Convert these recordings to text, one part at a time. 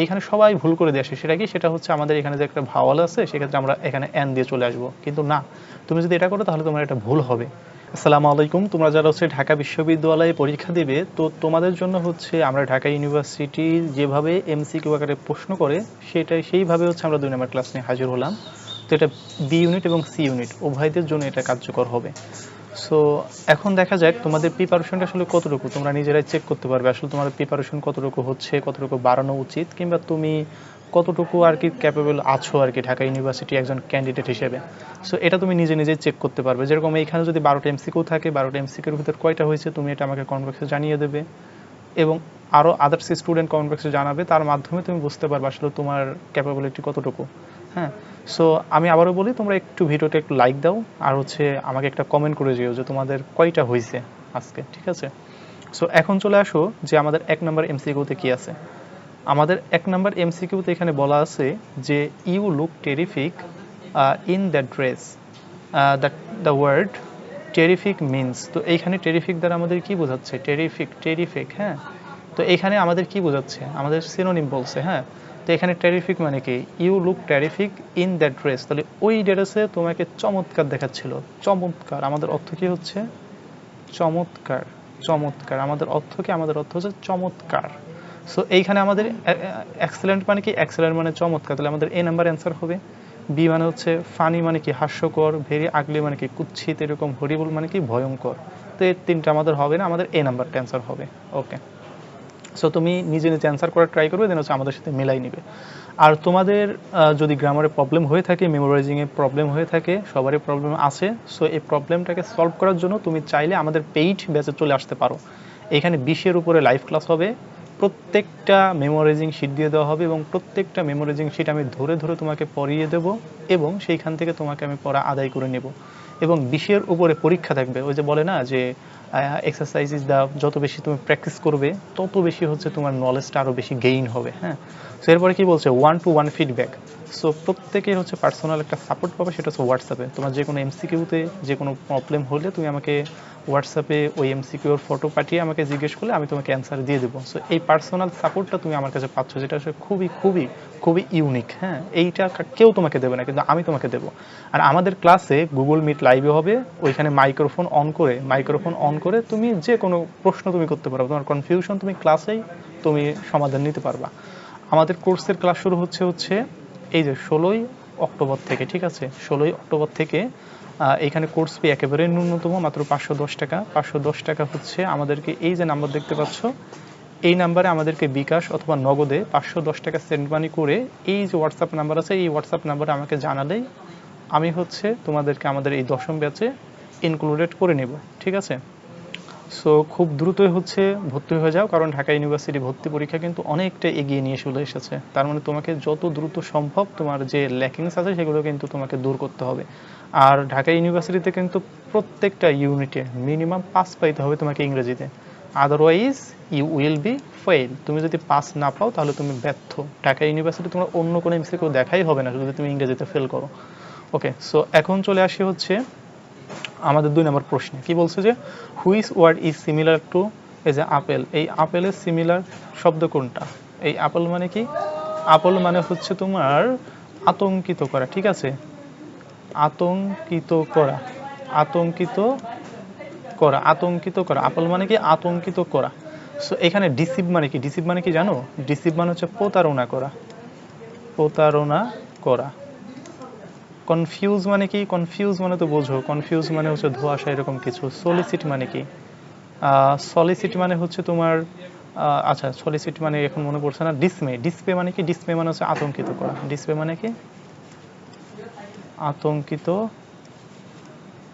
এইখানে সবাই ভুল করে দিয়ে আসে। সেটা কি? সেটা হচ্ছে আমাদের এখানে যে একটা ভাওয়াল আছে, সেক্ষেত্রে আমরা এখানে এন দিয়ে চলে আসব। কিন্তু না, তুমি যদি এটা করো, তাহলে তোমার এটা ভুল হবে। আসসালামু আলাইকুম, তোমরা যারা হচ্ছে ঢাকা বিশ্ববিদ্যালয়ে পরীক্ষা দেবে, তো তোমাদের জন্য হচ্ছে আমরা ঢাকা ইউনিভার্সিটি যেভাবে এমসিকিউ আকারে প্রশ্ন করে, সেটাই, সেইভাবে হচ্ছে আমরা দুই নম্বর ক্লাস নিয়ে হাজির হলাম। তো এটা বি ইউনিট এবং সি ইউনিট উভয়দের জন্য এটা কার্যকর হবে। সো এখন দেখা যাক তোমাদের প্রিপারেশনটা আসলে কতটুকু? তোমরা নিজেরাই চেক করতে পারবে আসলে তোমার প্রিপারেশন কতটুকু হচ্ছে, কতটুকু বাড়ানো উচিত, কিংবা তুমি কতটুকু আর কি ক্যাপেবল আছো আর কি ঢাকা ইউনিভার্সিটি একজন ক্যান্ডিডেট হিসেবে। সো এটা তুমি নিজে নিজে চেক করতে পারবে। যেরকম এইখানে যদি বারোটা এমসিকিউ থাকে, বারোটা এমসিকিউর ভিতর কয়টা হয়েছে, তুমি এটা আমাকে কমেন্ট জানিয়ে দেবে। এবং আরও আদার্স স্টুডেন্ট কমেন্ট বক্সে জানাবে। তার মাধ্যমে তুমি বুঝতে পারবে আসলে তোমার ক্যাপাবিলিটি কতটুকু। হ্যাঁ? সো আমি আবারও বলি, তোমরা একটু ভিডিওটা একটু লাইক দাও, আর হচ্ছে আমাকে একটা কমেন্ট করে যেও যে তোমাদের কয়টা হয়েছে আজকে, ঠিক আছে? সো এখন চলে আসো যে আমাদের এক নম্বর এমসিকিউতে কি আছে। আমাদের এক নম্বর এমসিকিউতে এখানে বলা আছে যে you look terrific in that dress that the word terrific means তো এইখানে টেরিফিক দ্বারা আমাদের কি বোঝাচ্ছে? টেরিফিক টেরিফিক হ্যাঁ? তো এখানে আমাদের কি বোঝাচ্ছে? আমাদের সিনোনিম বলছে হ্যাঁ? তো এখানে ট্যারিফিক মানে কি? You look terrific in that dress তাহলে ওই ড্রেসে তোমাকে চমৎকার দেখাচ্ছিল। চমৎকার। আমাদের অর্থ কি হচ্ছে? চমৎকার। চমৎকার। আমাদের অর্থ কি? আমাদের অর্থ হচ্ছে চমৎকার। সো এইখানে আমাদের এক্সেলেন্ট মানে কি? এক্সেলেন্ট মানে চমৎকার। তাহলে আমাদের এ নাম্বার অ্যান্সার হবে। বি মানে হচ্ছে ফানি মানে কি? হাস্যকর ভেরি আগলি মানে কি? কুচ্ছিত, এরকম হরিবল মানে কি? ভয়ঙ্কর। তো এই তিনটা আমাদের হবে না? আমাদের এ নাম্বারটা অ্যান্সার হবে। ওকে সো তুমি নিজে নিজে অ্যান্সার করার ট্রাই করবে দেন হচ্ছে আমাদের সাথে মিলাই নিবে। আর তোমাদের যদি গ্রামারে প্রবলেম হয়ে থাকে মেমোরাইজিংয়ে প্রবলেম হয়ে থাকে, সবারই প্রবলেম আছে। সো এই প্রবলেমটাকে সলভ করার জন্য তুমি চাইলে আমাদের পেইড ব্যাচে চলে আসতে পারো। এখানে বিশের উপরে লাইভ ক্লাস হবে। প্রত্যেকটা মেমোরাইজিং শিট দিয়ে দেওয়া হবে এবং প্রত্যেকটা মেমোরাইজিং শিট আমি ধরে ধরে তোমাকে পড়িয়ে দেব এবং সেইখান থেকে তোমাকে আমি পড়া আদায় করে নেব। এবং বিশের উপরে পরীক্ষা থাকবে। ওই যে বলে না যে এক্সারসাইজ ইজ দা যত বেশি তুমি প্র্যাকটিস করবে, তত বেশি হচ্ছে তোমার নলেজটা আরও বেশি গেইন হবে হ্যাঁ? সো এরপরে কি বলছে? One to one feedback so প্রত্যেকের হচ্ছে পার্সোনাল একটা সাপোর্ট পাবে, সেটা হচ্ছে হোয়াটসঅ্যাপে তোমার যে কোনো এমসিকিউতে যে কোনো প্রবলেম হলে তুমি আমাকে হোয়াটসঅ্যাপে ওই এমসিকিউর ফটো পাঠিয়ে আমাকে জিজ্ঞেস করলে আমি তোমাকে অ্যান্সার দিয়ে দেবো। সো এই পার্সোনাল সাপোর্টটা তুমি আমার কাছে পাচ্ছ, যেটা আসলে খুবই খুবই খুবই ইউনিক হ্যাঁ? এইটা কেউ তোমাকে দেবে না, কিন্তু আমি তোমাকে দেবো। আর আমাদের ক্লাসে গুগল মিট লাইভে হবে, ওইখানে মাইক্রোফোন অন করে মাইক্রোফোন অন করে তুমি যে কোনো প্রশ্ন তুমি করতে পারো তোমার কনফিউশন তুমি ক্লাসেই তুমি সমাধান নিতে পারবা। আমাদের কোর্সের ক্লাস শুরু হচ্ছে হচ্ছে এই যে ষোলোই অক্টোবর থেকে, ঠিক আছে? ষোলোই অক্টোবর থেকে এখানে কোর্স ফি একেবারে ন্যূনতম, মাত্র পাঁচশো দশ টাকা। পাঁচশো দশ টাকা হচ্ছে আমাদেরকে এই যে নাম্বার দেখতে পাচ্ছ, এই নাম্বারে আমাদেরকে বিকাশ অথবা নগদে পাঁচশো দশ টাকা সেন্ড মানি করে এই যে হোয়াটসঅ্যাপ নাম্বার আছে, এই হোয়াটসঅ্যাপ নাম্বারে আমাকে জানালেই আমি হচ্ছে তোমাদেরকে আমাদের এই দশম ব্যাচে ইনক্লুডেড করে নেব, ঠিক আছে? সো খুব দ্রুতই হচ্ছে ভর্তি হয়ে যাও, কারণ ঢাকা ইউনিভার্সিটি ভর্তি পরীক্ষা কিন্তু অনেকটা এগিয়ে নিয়ে চলে এসেছে। তার মানে তোমাকে যত দ্রুত সম্ভব তোমার যে ল্যাকিংস আছে, সেগুলো কিন্তু তোমাকে দূর করতে হবে। আর ঢাকা ইউনিভার্সিটিতে কিন্তু প্রত্যেকটা ইউনিটে মিনিমাম পাস পাইতে হবে তোমাকে ইংরেজিতে। Otherwise you will be fail তুমি যদি পাস না পাও, তাহলে তুমি ব্যর্থ। ঢাকা ইউনিভার্সিটি তোমার অন্য কোনো এমসিকিউ দেখাই হবে না যদি তুমি ইংরেজিতে ফেল করো। ওকে সো এখন চলে আসি হচ্ছে আমাদের দুই নম্বর প্রশ্নে। কি বলছে যে which word is similar to এই যে আপেল এই আপেলের সিমিলার শব্দ কোনটা? এই আপেল মানে কি? আপেল মানে হচ্ছে তোমার আতঙ্কিত করা, ঠিক আছে? আতঙ্কিত করা আতঙ্কিত করা আতঙ্কিত করা। আপেল মানে কি? আতঙ্কিত করা। সো এখানে ডিসিভ মানে কি? ডিসিভ মানে কি জানো? ডিসিভ মানে হচ্ছে প্রতারণা করা। প্রতারণা করা। কনফিউজ মানে কি? কনফিউজ মানে তো বোঝো। কনফিউজ মানে হচ্ছে ধোঁয়াশা, এরকম কিছু। সলিসিট মানে কি? সলিসিট মানে হচ্ছে তোমার আচ্ছা সলিসিট মানে এখন মনে পড়ছে না। ডিসমে ডিসপ্লে মানে কি? ডিসপ্লে মানে হচ্ছে আতঙ্কিত করা। ডিসপ্লে মানে কি? আতঙ্কিত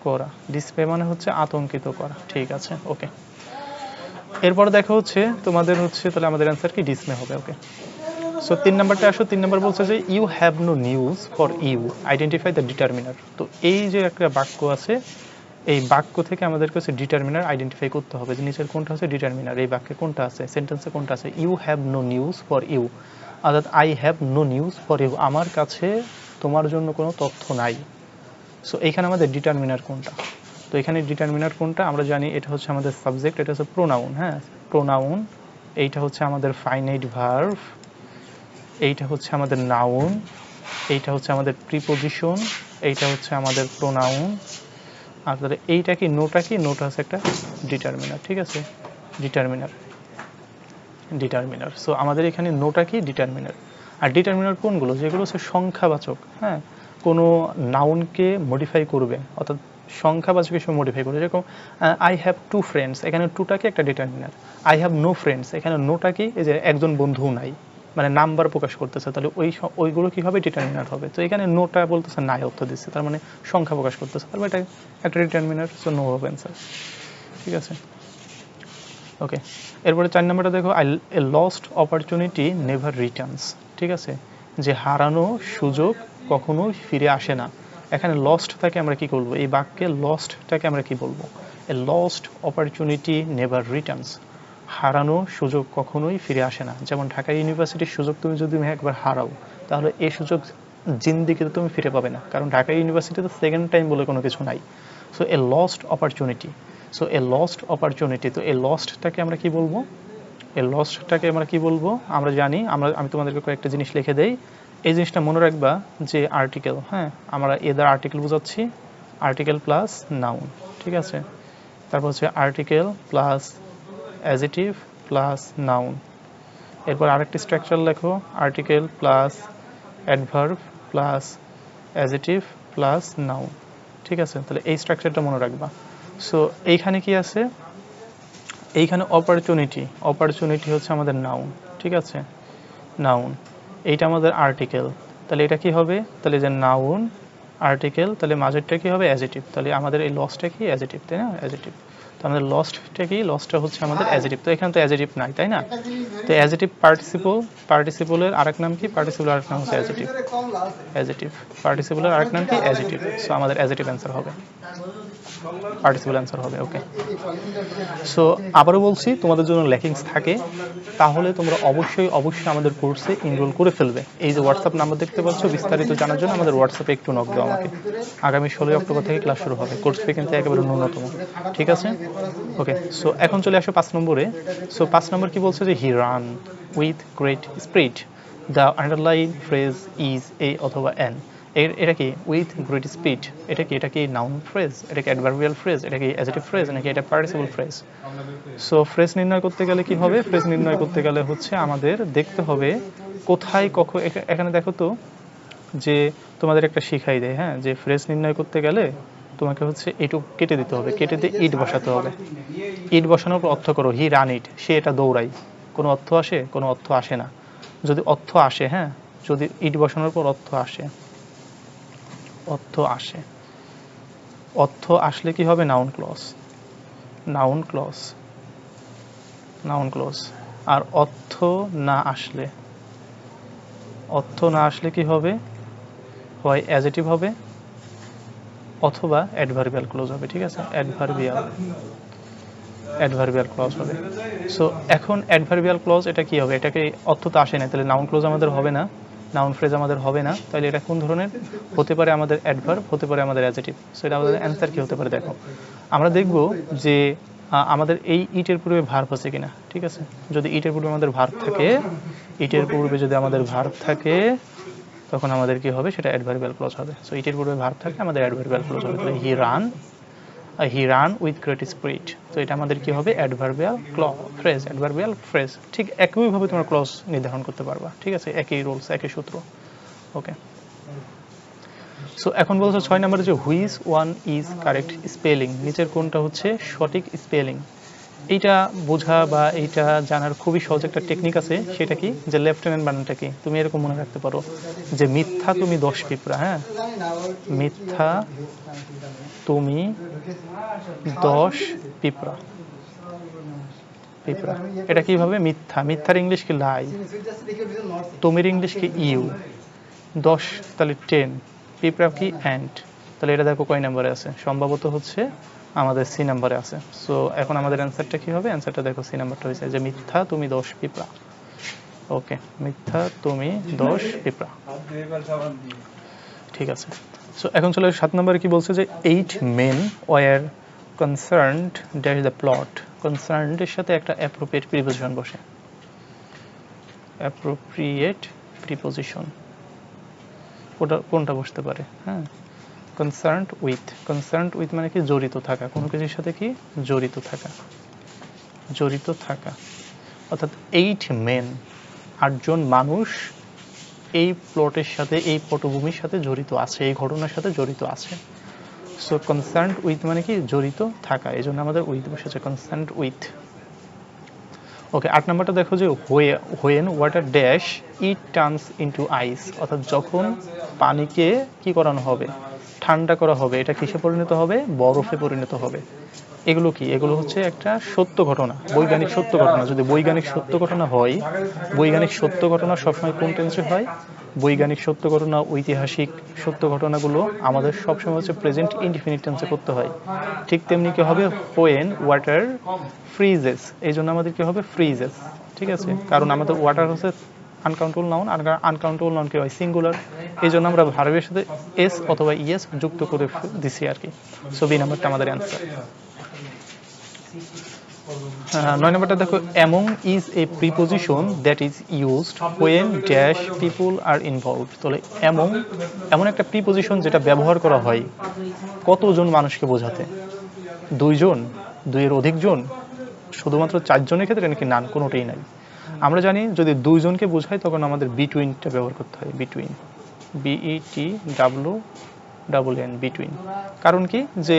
করা। ডিসপ্লে মানে হচ্ছে আতঙ্কিত করা। ঠিক আছে ওকে এরপর দেখা হচ্ছে তোমাদের হচ্ছে, তাহলে আমাদের অ্যান্সার কি? ডিসমে হবে ওকে সো তিন নাম্বারটা আসো, তিন নাম্বার বলছে যে you have no news for you identify the determiner তো এই যে একটা বাক্য আছে, এই বাক্য থেকে আমাদেরকে হচ্ছে ডিটারমিনার আইডেন্টিফাই করতে হবে যে নিচের কোনটা হচ্ছে ডিটারমিনার এই বাক্যে কোনটা আছে সেন্টেন্সে কোনটা আছে you have no news for you অর্থাৎ I have no news for you আমার কাছে তোমার জন্য কোনো তথ্য নাই। সো এইখানে আমাদের ডিটারমিনার কোনটা? তো এখানে ডিটারমিনার কোনটা? আমরা জানি এটা হচ্ছে আমাদের সাবজেক্ট এটা হচ্ছে প্রোনাউন হ্যাঁ? প্রোনাউন এইটা হচ্ছে আমাদের ফাইনাইট ভার্ভ এইটা হচ্ছে আমাদের নাউন, এইটা হচ্ছে আমাদের প্রিপোজিশন এইটা হচ্ছে আমাদের প্রোনাউন আর তাহলে এইটা কি, নোটা কি? নোটা হচ্ছে একটা ডিটারমিনার ঠিক আছে? ডিটারমিনার ডিটারমিনার সো আমাদের এখানে নোটা কি? ডিটারমিনার আর ডিটারমিনার কোনগুলো? যেগুলো হচ্ছে সংখ্যাবাচক হ্যাঁ? কোনো নাউনকে মডিফাই করবে অর্থাৎ সংখ্যাবাচক হিসেবে মডিফাই করবে। যেরকম আই হ্যাভ টু ফ্রেন্ডস এখানে টুটাকে একটা determiner I have no friends এখানে নোটা কি? এই যে একজন বন্ধু নাই। মানে নাম্বার প্রকাশ করতেছে, তাহলে ওই ওইগুলো কি হবে ডিটারমিনার হবে? তো এখানে নোটা বলতেছে নাই অর্থ দিচ্ছে, তার মানে সংখ্যা প্রকাশ করতেছে, তার মানে এটা একটা ডিটারমিনার সো নো হবে অ্যান্সার ঠিক আছে? ওকে এরপরে চার নম্বরটা দেখো I a lost opportunity never returns ঠিক আছে? যে হারানো সুযোগ কখনো ফিরে আসে না। এখানে লস্ট থাকে আমরা কি বলব এই বাক্যে লস্টটাকে আমরা কি বলব? A lost opportunity never returns হারানো সুযোগ কখনোই ফিরে আসে না। যেমন ঢাকা ইউনিভার্সিটির সুযোগ তুমি যদি একবার হারাও, তাহলে এই সুযোগ জিন্দিগিতে তুমি ফিরে পাবে না। কারণ ঢাকা ইউনিভার্সিটিতে সেকেন্ড টাইম বলে কোনো কিছু নাই। So a lost opportunity so a lost opportunity তো এই লস্টটাকে আমরা কি বলব? এই লস্টটাকে আমরা কি বলব? আমরা জানি, আমরা, আমি তোমাদেরকে কয়েকটা জিনিস লিখে দেই। এই জিনিসটা মনে রাখবা যে আর্টিকেল হ্যাঁ আমরা এদের আর্টিকেল বোঝাচ্ছি। আর্টিকেল প্লাস নাউন ঠিক আছে? তারপর হচ্ছে article plus adjective plus noun এরপর আরেকটি স্ট্রাকচার লেখো article plus adverb plus adjective plus noun ঠিক আছে? তাহলে এই স্ট্রাকচারটা মনে রাখবা। সো এইখানে কি আছে? এইখানে অপরচুনিটি অপরচুনিটি হচ্ছে আমাদের নাউন ঠিক আছে? নাউন এইটা আমাদের আর্টিকেল তাহলে এটা কি হবে? তাহলে যে নাউন আর্টিকেল তাহলে মাঝেরটা কি হবে? অ্যাজিটিভ তাহলে আমাদের এই লসটা কি? অ্যাজিটিভ তাই না? অ্যাজিটিভ তো আমাদের লস্টটা কি? লস্টটা হচ্ছে আমাদের অ্যাজিটিভ তো এখানে তো অ্যাজিটিভ নাই তাই না? তো অ্যাজিটিভ পার্টিসিপল পার্টিসিপলের আরেক নাম কি? পার্টিসিপল আরেক নাম হচ্ছে অ্যাজিটিভ অ্যাজিটিভ পার্টিসিপলের আরেক নাম কি? অ্যাজিটিভ সো আমাদের অ্যাজিটিভ অ্যান্সার হবে। পার্টিসিপল অ্যান্সার হবে ওকে সো আবারও বলছি, তোমাদের জন্য লেকিংস থাকে, তাহলে তোমরা অবশ্যই অবশ্যই আমাদের কোর্সে এনরোল করে ফেলবে। এই যে হোয়াটসঅ্যাপ নাম্বার দেখতে পাচ্ছ, বিস্তারিত জানার জন্য আমাদের হোয়াটসঅ্যাপে একটু নক দাও আমাকে। আগামী ষোলোই অক্টোবর থেকে ক্লাস শুরু হবে। কোর্স ফি কিন্তু একেবারে ন্যূনতম। ঠিক আছে? ওকে সো এখন চলে আসো পাঁচ নম্বরে। সো পাঁচ নম্বর কি বলছে যে he run with great speed the underline phrase is a অথবা এন এটা কি? উইথ গ্রেট স্পিড এটা কি? এটা কি নাউন ফ্রেজ এটা কি অ্যাডভার্বিয়াল ফ্রেজ এটা কি অ্যাজেটিভ ফ্রেজ নাকি এটা পার্টিসিপল ফ্রেজ সো ফ্রেজ নির্ণয় করতে গেলে কি হবে? ফ্রেজ নির্ণয় করতে গেলে হচ্ছে আমাদের দেখতে হবে কোথায় কখন এখানে দেখো তো যে তোমাদের একটা শিখাই দেয় হ্যাঁ? যে ফ্রেজ নির্ণয় করতে গেলে তোমাকে হচ্ছে এটুকু কেটে দিতে হবে। কেটে দিয়ে ইট বসাতে হবে। ইট বসানোর পর অর্থ করো হি রান ইট সে এটা দৌড়াই। কোনো অর্থ আসে? কোনো অর্থ আসে না। যদি অর্থ আসে হ্যাঁ? যদি ইট বসানোর পর অর্থ আসে অর্থ আসে। অর্থ আসলে কি হবে? Noun clause noun clause noun clause আর অর্থ না আসলে, অর্থ না আসলে কি হবে? হয় অ্যাজেটিভ হবে অথবা অ্যাডভার্বিয়াল ক্লোজ হবে, ঠিক আছে? অ্যাডভার্বিয়াল অ্যাডভার্বিয়াল ক্লজ হবে। সো এখন অ্যাডভার্বিয়াল ক্লজ এটা কি হবে? এটাকে অর্থ তো আসে না তাহলে নাউন ক্লোজ আমাদের হবে না। নাউন ফ্রেজ আমাদের হবে না। তাহলে এটা কোন ধরনের? হতে পারে আমাদের অ্যাডভার্ব হতে পারে আমাদের অ্যাজেটিভ সো এটা আমাদের অ্যান্সার কি হতে পারে দেখো। আমরা দেখব যে আমাদের এই ইটের পূর্বে ভার্ব আছে কিনা, ঠিক আছে? যদি ইটের পূর্বে আমাদের ভার্ব থাকে ইটের পূর্বে যদি আমাদের ভার্ব থাকে, তখন আমাদের কি হবে? সেটা অ্যাডভার্বিয়াল ক্লজ হবে। সো ইটের পূর্বে ভার্ব থাকে আমাদের অ্যাডভার্বিয়াল ক্লজ হবে। তাহলে he run he run with great spirit তো এটা আমাদের কি হবে? অ্যাডভার্বিয়াল ক্ল ফ্রেজ অ্যাডভার্বিয়াল ফ্রেজ ঠিক একইভাবে তোমরা ক্লজ নির্ধারণ করতে পারবা। ঠিক আছে? একই রুলস একই সূত্র। ওকে সো এখন বলছো ছয় নম্বরে যে which one is correct spelling নিচের কোনটা হচ্ছে সঠিক স্পেলিং এইটা বোঝা বা এইটা জানার খুবই সহজ একটা টেকনিক আছে, সেটা কি? যে লেফটেন্যান্ট বানানটা কি? তুমি এরকম মনে রাখতে পারো যে মিথ্যা তুমি দশ পিঁপড়া হ্যাঁ? মিথ্যা তুমি দশ পিঁপড়া। পিঁপড়া। এটা কীভাবে? মিথ্যা। মিথ্যার ইংলিশ কি লাই? তুমির ইংলিশ কি ইউ? দশ, তাহলে টেন। পিঁপড়া কি অ্যান্ড? তাহলে এটা দেখো কয় নাম্বারে আছে। সম্ভবত হচ্ছে আমাদের সি নাম্বারে আছে। সো এখন আমাদের অ্যান্সারটা কি হবে? অ্যান্সারটা দেখো সি নাম্বারটা হয়েছে যে মিথ্যা, তুমি দশ পিঁপড়া। ওকে মিথ্যা, তুমি দশ পিঁপড়া। ঠিক আছে। সো এখন চলে, সাত নম্বরে কি বলছে যে eight men were concerned dash the plot concerned এর সাথে একটা অ্যাপ্রোপ্রিয়েট প্রিপোজিশন বসে। অ্যাপ্রোপ্রিয়েট প্রিপোজিশন ওটা কোনটা বসতে পারে? হ্যাঁ? কনসার্নড উইথ কনসার্নড উইথ মানে কি জড়িত থাকা, কোনো কিছুর সাথে কি জড়িত থাকা জড়িত থাকা। অর্থাৎ এইট মেন আটজন মানুষ এই প্লটের সাথে, এই পটভূমির সাথে জড়িত আছে, এই ঘটনার সাথে জড়িত আছে। সো কনসার্নড উইথ মানে কি জড়িত থাকা, এই জন্য আমাদের উইথ বসেছে কনসার্নড উইথ ওকে আট নাম্বারটা দেখো যে when water dash it turns into ice অর্থাৎ যখন পানিকে কি করানো হবে? ঠান্ডা করা হবে, এটা কিসে পরিণত হবে? বরফে পরিণত হবে। এগুলো কি? এগুলো হচ্ছে একটা সত্য ঘটনা, বৈজ্ঞানিক সত্য ঘটনা। যদি বৈজ্ঞানিক সত্য ঘটনা হয়, বৈজ্ঞানিক সত্য ঘটনা সবসময় কোন টেন্সে হয়? বৈজ্ঞানিক সত্য ঘটনা, ঐতিহাসিক সত্য ঘটনাগুলো আমাদের সবসময় হচ্ছে প্রেজেন্ট ইনডিফিনিট টেন্সে করতে হয়। ঠিক তেমনি কি হবে? হোয়েন ওয়াটার ফ্রিজেস এই জন্য আমাদের কি হবে? ফ্রিজেস ঠিক আছে? কারণ আমাদের ওয়াটার হচ্ছে আনকাউন্টেবল নাউন আর আনকাউন্টেবল নাউন কি হয়? সিঙ্গুলার এই জন্য আমরা ভার্বের সাথে এস অথবা ইএস যুক্ত করে দিছি আর কি। সো বি নাম্বারটা আমাদের অ্যান্সার নয় নম্বরটা দেখো among is a preposition that is used when dash people are involve তাহলে অ্যামং এমন একটা প্রিপোজিশন যেটা ব্যবহার করা হয় কতজন মানুষকে বোঝাতে? দুইজন? দুইয়ের অধিক জন শুধুমাত্র চারজনের ক্ষেত্রে নাকি নান? কোনোটাই নাই। আমরা জানি যদি দুইজনকে বোঝাই, তখন আমাদের বিটুইনটা ব্যবহার করতে হয় between B E T W double N between কারণ কি? যে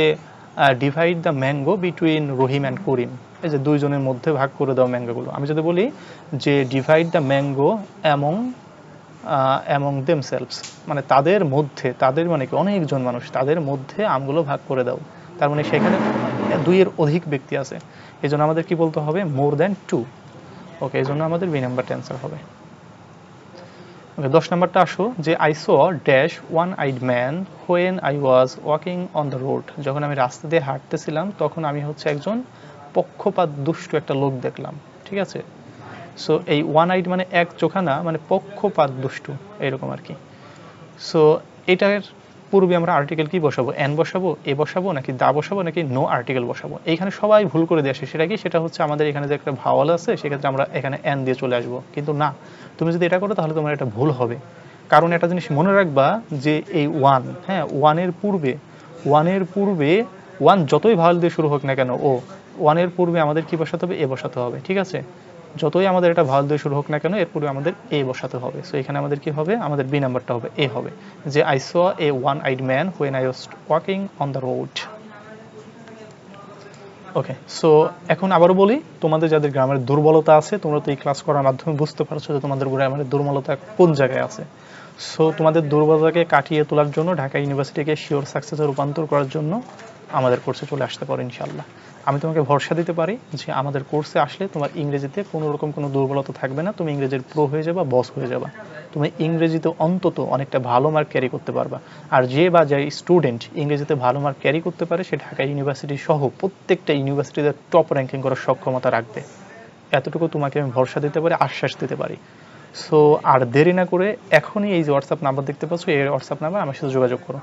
divide the mango between Rahim and Karim এই যে দুইজনের মধ্যে ভাগ করে দাও ম্যাঙ্গোগুলো আমি যদি বলি যে divide the mango among among themselves মানে তাদের মধ্যে, তাদের মানে কি? অনেকজন মানুষ, তাদের মধ্যে আমগুলো ভাগ করে দাও। তার মানে সেখানে দুইয়ের অধিক ব্যক্তি আছে। এই জন্য আমাদের কি বলতে হবে? মোর দ্যান টু ওকে এই জন্য আমাদের বি নাম্বারটা অ্যান্সার হবে। ওকে দশ নাম্বারটা আসো, যে I saw dash one eyed man when I was walking on the road যখন আমি রাস্তা দিয়ে হাঁটতেছিলাম, তখন আমি হচ্ছে একজন পক্ষপাত দুষ্ট একটা লোক দেখলাম, ঠিক আছে? সো এই ওয়ান আইড মানে এক চোখানা মানে পক্ষপাত দুষ্টু, এরকম আর কি। সো এটার পূর্বে আমরা আর্টিকেল কি বসাবো? এন বসাবো? এ বসাবো? নাকি দা বসাবো? নাকি নো আর্টিকেল বসাবো? এইখানে সবাই ভুল করে দিয়ে আসে সেটা কি? সেটা হচ্ছে আমাদের এখানে যে একটা ভাওয়াল আছে, সেক্ষেত্রে আমরা এখানে এন দিয়ে চলে আসব। কিন্তু না, তুমি যদি এটা করো, তাহলে তোমার এটা ভুল হবে। কারণ একটা জিনিস মনে রাখবা যে এই ওয়ান হ্যাঁ ওয়ানের পূর্বে ওয়ানের পূর্বে ওয়ান যতই ভাওয়াল দিয়ে শুরু হোক না কেন, ও ওয়ানের পূর্বে আমাদের কি বসাতে হবে? এ বসাতে হবে, ঠিক আছে? যতই আমাদের এটা ভাওয়াল দিয়ে শুরু হোক না কেন এর পূর্বে আমাদের এ বসাতে হবে। সো এখানে আমাদের কি হবে? আমাদের বি নাম্বারটা হবে এ হবে। যে I saw a one eyed man when I was walking on the road okay so এখন আবারও বলি, তোমাদের যাদের গ্রামের দুর্বলতা আছে, তোমরা তো এই ক্লাস করার মাধ্যমে বুঝতে পারছ যে তোমাদের গ্রামের দুর্বলতা কোন জায়গায় আছে। সো তোমাদের দুর্বলতাকে কাটিয়ে তোলার জন্য ঢাকা ইউনিভার্সিটিকে শিওর সাকসেসে রূপান্তর করার জন্য আমাদের কোর্সে চলে আসতে পারো ইনশাল্লাহ আমি তোমাকে ভরসা দিতে পারি যে আমাদের কোর্সে আসলে তোমার ইংরেজিতে কোনো রকম কোনো দুর্বলতা থাকবে না, তুমি ইংরেজির প্রো হয়ে যাবা বস হয়ে যাবা। তুমি ইংরেজিতে অন্তত অনেকটা ভালো মার্ক ক্যারি করতে পারবা। আর যে বা যে স্টুডেন্ট ইংরেজিতে ভালো মার্ক ক্যারি করতে পারে, সে ঢাকা ইউনিভার্সিটি সহ প্রত্যেকটা ইউনিভার্সিটিতে টপ র্যাঙ্কিং করার সক্ষমতা রাখবে। এতটুকু তোমাকে আমি ভরসা দিতে পারি, আশ্বাস দিতে পারি। সো আর দেরি না করে এখনই এই যে হোয়াটসঅ্যাপ নাম্বার দেখতে পাচ্ছ, এই হোয়াটসঅ্যাপ নাম্বার আমার সাথে যোগাযোগ করো।